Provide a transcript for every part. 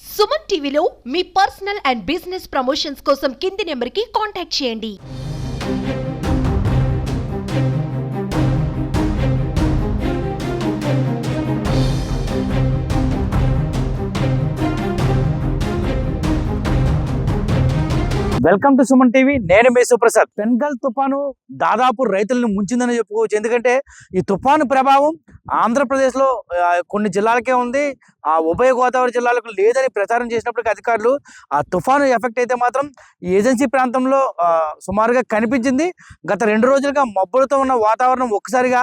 సుమన్ టీవీలో మీ personal and business promotions కోసం కింది నెంబర్కి కాంటాక్ట్ చేయండి. Welcome to Suman TV. నేను మేసు ప్రసాద్ పెన్గల్ తుఫాను దాదాపు రైతులను ముంచిందని చెప్పుకోవచ్చు. ఎందుకంటే ఈ తుఫాను ప్రభావం ఆంధ్రప్రదేశ్లో కొన్ని జిల్లాలకే ఉంది. ఆ ఉభయ గోదావరి జిల్లాలకు లేదని ప్రచారం చేసినప్పటికీ అధికారులు ఆ తుఫాను ఎఫెక్ట్ అయితే మాత్రం ఏజెన్సీ ప్రాంతంలో సుమారుగా కనిపించింది. గత రెండు రోజులుగా మబ్బులతో ఉన్న వాతావరణం ఒక్కసారిగా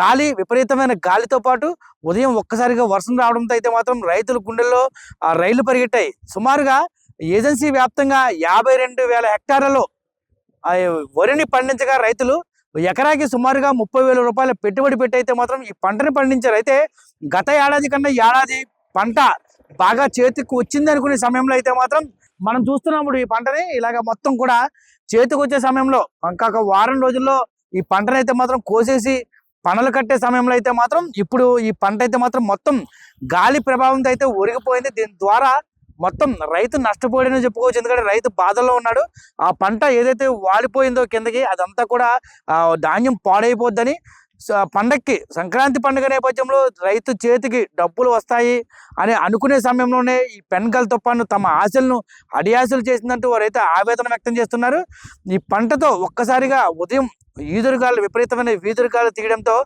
గాలి విపరీతమైన గాలితో పాటు ఉదయం ఒక్కసారిగా వర్షం రావడంతో అయితే మాత్రం రైతుల గుండెల్లో ఆ రైళ్ళు పరిగెట్టాయి. సుమారుగా ఏజెన్సీ వ్యాప్తంగా యాభై రెండు వేల హెక్టార్లలో వరిని పండించగా రైతులు ఎకరాకి సుమారుగా ముప్పై వేల రూపాయల పెట్టుబడి పెట్టయితే మాత్రం ఈ పంటని పండించారు. అయితే గత ఏడాది కన్నా ఏడాది పంట బాగా చేతికి వచ్చింది అనుకునే సమయంలో అయితే మాత్రం మనం చూస్తున్నాము ఈ పంటని. ఇలాగ మొత్తం కూడా చేతికి వచ్చే సమయంలో ఇంకా ఒక వారం రోజుల్లో ఈ పంటను అయితే మాత్రం కోసేసి పనులు కట్టే సమయంలో అయితే మాత్రం ఇప్పుడు ఈ పంట అయితే మాత్రం మొత్తం గాలి ప్రభావంతో అయితే ఒరిగిపోయింది. దీని ద్వారా మొత్తం రైతు నష్టపోయాడని చెప్పుకోవచ్చు. ఎందుకంటే రైతు బాధల్లో ఉన్నాడు. ఆ పంట ఏదైతే వాడిపోయిందో కిందకి అదంతా కూడా ధాన్యం పాడైపోద్దని పండక్కి సంక్రాంతి పండుగ నేపథ్యంలో రైతు చేతికి డబ్బులు వస్తాయి అని అనుకునే సమయంలోనే ఈ పెన్గల్ తుఫాను తమ ఆశలను అడియాశలు చేసిందంటూ వారైతే ఆవేదన వ్యక్తం చేస్తున్నారు. ఈ పంటతో ఒక్కసారిగా ఉదయం ఈదురుగాలు విపరీతమైన వీదురుగాలు తీయడంతో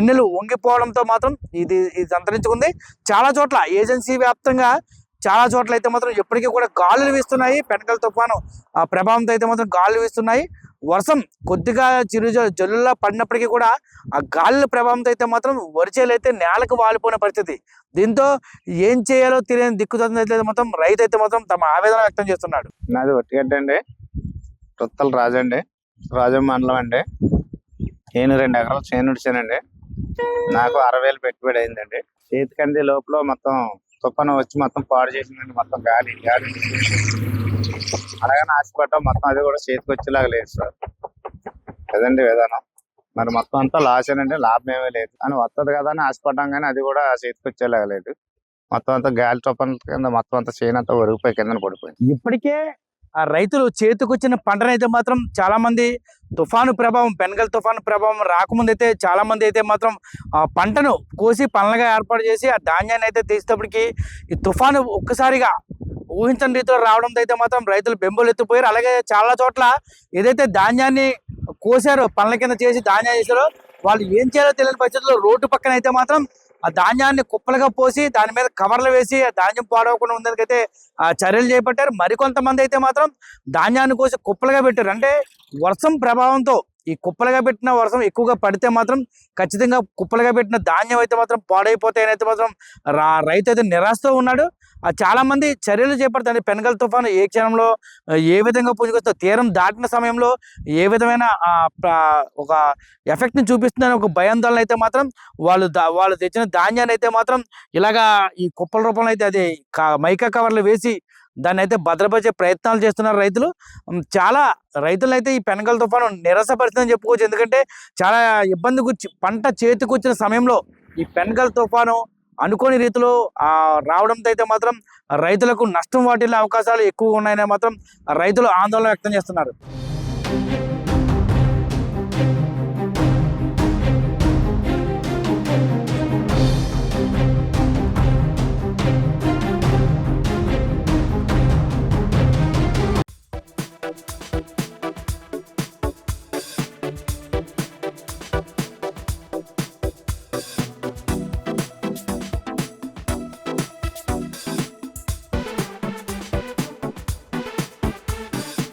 ఎన్నెలు వంగిపోవడంతో మాత్రం ఇది ఇది అంతరించుకుంది. చాలా చోట్ల ఏజెన్సీ వ్యాప్తంగా చాలా చోట్ల అయితే మాత్రం ఎప్పటికీ కూడా గాలులు వీస్తున్నాయి. పెనకల తుఫాను ఆ ప్రభావంతో అయితే మాత్రం గాలులు వీస్తున్నాయి. వర్షం కొద్దిగా చిరు జ- జల్లులా పడినప్పటికీ కూడా ఆ గాలుల ప్రభావంతో అయితే మాత్రం వరిచేలు అయితే నేలకు వాలిపోయిన పరిస్థితి. దీంతో ఏం చేయాలో తెలియని దిక్కుతుంది అయితే మాత్రం రైతు అయితే మాత్రం తమ ఆవేదన వ్యక్తం చేస్తున్నాడు. నాది ఒట్టిగడ్డ అండి. రుత్తల రాజండి రాజం మండలం అండి. నేను రెండు ఎకరాలు చేనుడిచానండి నాకు అరవై వేలు పెట్టుబడి అయిందండి. చేతికంది లోపల మొత్తం తుఫాను వచ్చి మొత్తం పాడు చేసిందండి మొత్తం గాలి గాలి అలాగే ఆశపడ్డాం మొత్తం అది కూడా చేతికి వచ్చేలాగా లేదు సార్. లేదండి విధానం. మరి మొత్తం అంతా లాస్ అండి లాభం ఏమీ లేదు. అని వస్తుంది కదా అని ఆశపడ్డాం కానీ అది కూడా చేతికి వచ్చేలాగా లేదు. మొత్తం అంతా గాలి తుఫాను కింద మొత్తం అంతా చేను ఒరిగిపోయి కింద పడిపోయింది. ఇప్పటికే ఆ రైతులు చేతికొచ్చిన పంటనైతే మాత్రం చాలామంది తుఫాను ప్రభావం పెనగల్ తుఫాను ప్రభావం రాకముందు అయితే చాలా మంది అయితే మాత్రం ఆ పంటను కోసి పనులుగా ఏర్పాటు చేసి ఆ ధాన్యాన్ని అయితే తీసేటప్పటికి ఈ తుఫాను ఒక్కసారిగా ఊహించని రీతిలో రావడంతో అయితే మాత్రం రైతులు బెంబులు ఎత్తిపోయారు అలాగే చాలా చోట్ల ఏదైతే ధాన్యాన్ని కోసారో పనుల కింద చేసి ధాన్యం చేశారో వాళ్ళు ఏం చేయాలో తెలియని పరిస్థితుల్లో రోడ్డు పక్కన అయితే మాత్రం ఆ ధాన్యాన్ని కుప్పలుగా పోసి దాని మీద కవర్లు వేసి ఆ ధాన్యం పాడవకుండా ఉండేందుకైతే ఆ చర్యలు చేపట్టారు. మరికొంతమంది అయితే మాత్రం ధాన్యాన్ని కోసి కుప్పలుగా పెట్టారు. అంటే వర్షం ప్రభావంతో ఈ కుప్పలుగా పెట్టిన వర్షం ఎక్కువగా పడితే మాత్రం ఖచ్చితంగా కుప్పలుగా పెట్టిన ధాన్యం అయితే మాత్రం పాడైపోతాయని అయితే మాత్రం రా రైతు అయితే నిరాశతో ఉన్నాడు. ఆ చాలా మంది చర్యలు చేపడతారు. పెనగల్ తుఫాను ఏ క్షణంలో ఏ విధంగా పుంజుకొస్తో తీరం దాటిన సమయంలో ఏ విధమైన ఒక ఎఫెక్ట్ని చూపిస్తుందని ఒక భయాందోళన అయితే మాత్రం వాళ్ళు దా- వాళ్ళు తెచ్చిన ధాన్యాన్ని అయితే మాత్రం ఇలాగా ఈ కుప్పల రూపంలో అయితే అది మైకా కవర్లు వేసి దాన్ని అయితే భద్రపరిచే ప్రయత్నాలు చేస్తున్నారు రైతులు. చాలా రైతులు అయితే ఈ పెనగల్ తుఫాను నిరసపరిచిందని చెప్పుకోవచ్చు. ఎందుకంటే చాలా ఇబ్బంది గుర్చి పంట చేతికి వచ్చిన సమయంలో ఈ పెనగల్ తుఫాను అనుకోని రీతిలో రావడంతో అయితే మాత్రం రైతులకు నష్టం వాటిల్లే అవకాశాలు ఎక్కువగా ఉన్నాయని మాత్రం రైతులు ఆందోళన వ్యక్తం చేస్తున్నారు.